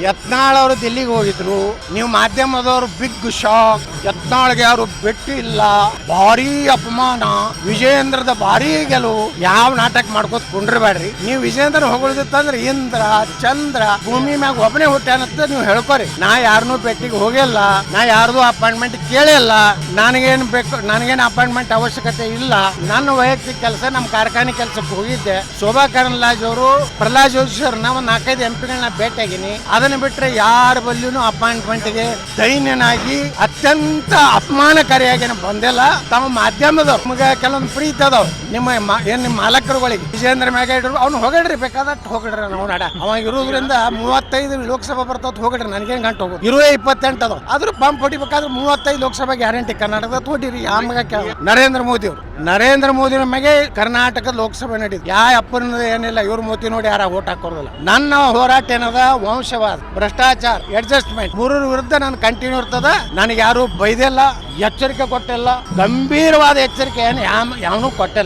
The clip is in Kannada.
ಯತ್ನಾಳ್ ಅವರು ದಿಲ್ಲಿಗೆ ಹೋಗಿದ್ರು. ನೀವು ಮಾಧ್ಯಮದವರು ಬಿಗ್ ಶಾಕ್. ಯತ್ನಾಳ್ಗೆ ಯಾರು ಬಿಟ್ಟಿಲ್ಲ ಭಾರಿ ಅಪಮಾನ. ವಿಜಯೇಂದ್ರದ ಭಾರಿ ಗೆಲುವು. ಯಾವ ನಾಟಕ ಮಾಡ್ಕೋತ ಕುಂಡ್ರಬೇಡ್ರಿ. ನೀವು ವಿಜಯೇಂದ್ರ ಹೊಗಳಿತ್ತಂದ್ರೆ ಇಂದ್ರ, ಚಂದ್ರ, ಭೂಮಿ ಮ್ಯಾಗ ಒಬ್ಬನೇ ಹುಟ್ಟ್ಯಾನಂತ ನೀವು ಹೇಳ್ಕೊರಿ. ನಾ ಯಾರನ್ನೂ ಭೇಟಿಗೆ ಹೋಗಿಲ್ಲ ನಾ ಯಾರ್ದು ಅಪಾಯಿಂಟ್ಮೆಂಟ್ ಕೇಳಿಲ್ಲ ನನಗೇನು ಬೇಕು ನನಗೇನು ಅಪಾಯಿಂಟ್ಮೆಂಟ್ ಅವಶ್ಯಕತೆ ಇಲ್ಲ. ನನ್ನ ವೈಯಕ್ತಿಕ ಕೆಲಸ ನಮ್ಮ ಕಾರ್ಖಾನೆ ಕೆಲಸಕ್ಕೆ ಹೋಗಿದ್ದೆ. ಶೋಭಾ ಕರಂದ್ಲಾಜ್ ಅವರು, ಪ್ರಹ್ಲಾದ್ ಜೋಶಿ ಅವ್ರನ್ನ ಒಂದು ನಾಲ್ಕೈದು ಎಂ ಪಿಗಳನ್ನ ಭೇಟಿಯಾಗಿನಿ. ಅದನ್ನ ಬಿಟ್ಟರೆ ಯಾರ ಬಲ್ಲಿನೂ ಅಪಾಯಿಂಟ್ಮೆಂಟ್ಗೆ ದೈನ್ಯನಾಗಿ ಅತ್ಯಂತ ಅಪಮಾನಕಾರಿಯಾಗಿ ಬಂದಿಲ್ಲ. ತಮ್ಮ ಮಾಧ್ಯಮದವ್ರು ಕೆಲವೊಂದು ಪ್ರೀತಿ ಅದಾವ. ನಿಮ್ಮ ಏನು ನಿಮ್ಮ ಮಾಲಕರುಗಳಿಗೆ. ವಿಜೇಂದ್ರ ಮ್ಯಾಗ ಇಡ್ರು ಅವ್ನು ಹೋಗಡ್ರಿ ಬೇಕಾದಷ್ಟು ಹೋಗಡ್ರಿ ನಾವು ನಾಡ. ಅವ ಇರೋದ್ರಿಂದ ಮೂವತ್ತೈದು ಲೋಕಸಭಾ ಬರ್ತಾವ್ ಹೋಗಡ್ರಿ ನನಗೇನು ಗಂಟು ಹೋಗು. ಇರುವೇ ಇಪ್ಪತ್ತೆಂಟು ಅದಾವ. ಆದ್ರೂ ಪಂಪ್ ಹೊಡಿಬೇಕಾದ್ರೆ ಮೂವತ್ತೈದು ಲೋಕಸಭಾ ಗ್ಯಾರಂಟಿ ಕರ್ನಾಟಕದ ಹೊಡಿರಿ ಆಮ್ಗ ನರೇಂದ್ರ ಮೋದಿ ಅವರು ನರೇಂದ್ರ ಮೋದಿ ಮ್ಯಾಗೆ ಕರ್ನಾಟಕದ ಲೋಕಸಭೆ ನಡೀತು. ಯಾ ಅಪ್ಪನ ಏನಿಲ್ಲ, ಇವ್ರ ಮೋತಿ ನೋಡಿ ಯಾರ ಓಟ್ ಹಾಕೋದಿಲ್ಲ. ನನ್ನ ಹೋರಾಟ ಏನದ? ವಂಶವಾದ, ಭ್ರಷ್ಟಾಚಾರ ಅಡ್ಜಸ್ಟ್ಮೆಂಟ್ ಮೂರರ ವಿರುದ್ಧ ನಾನು ಕಂಟಿನ್ಯೂ ಇರ್ತದ. ನನಗೆ ಯಾರು ಬೈದಿಲ್ಲ, ಎಚ್ಚರಿಕೆ ಕೊಟ್ಟಿಲ್ಲ. ಗಂಭೀರವಾದ ಎಚ್ಚರಿಕೆ ಏನು? ಯಾವನು ಕೊಟ್ಟಿಲ್ಲ.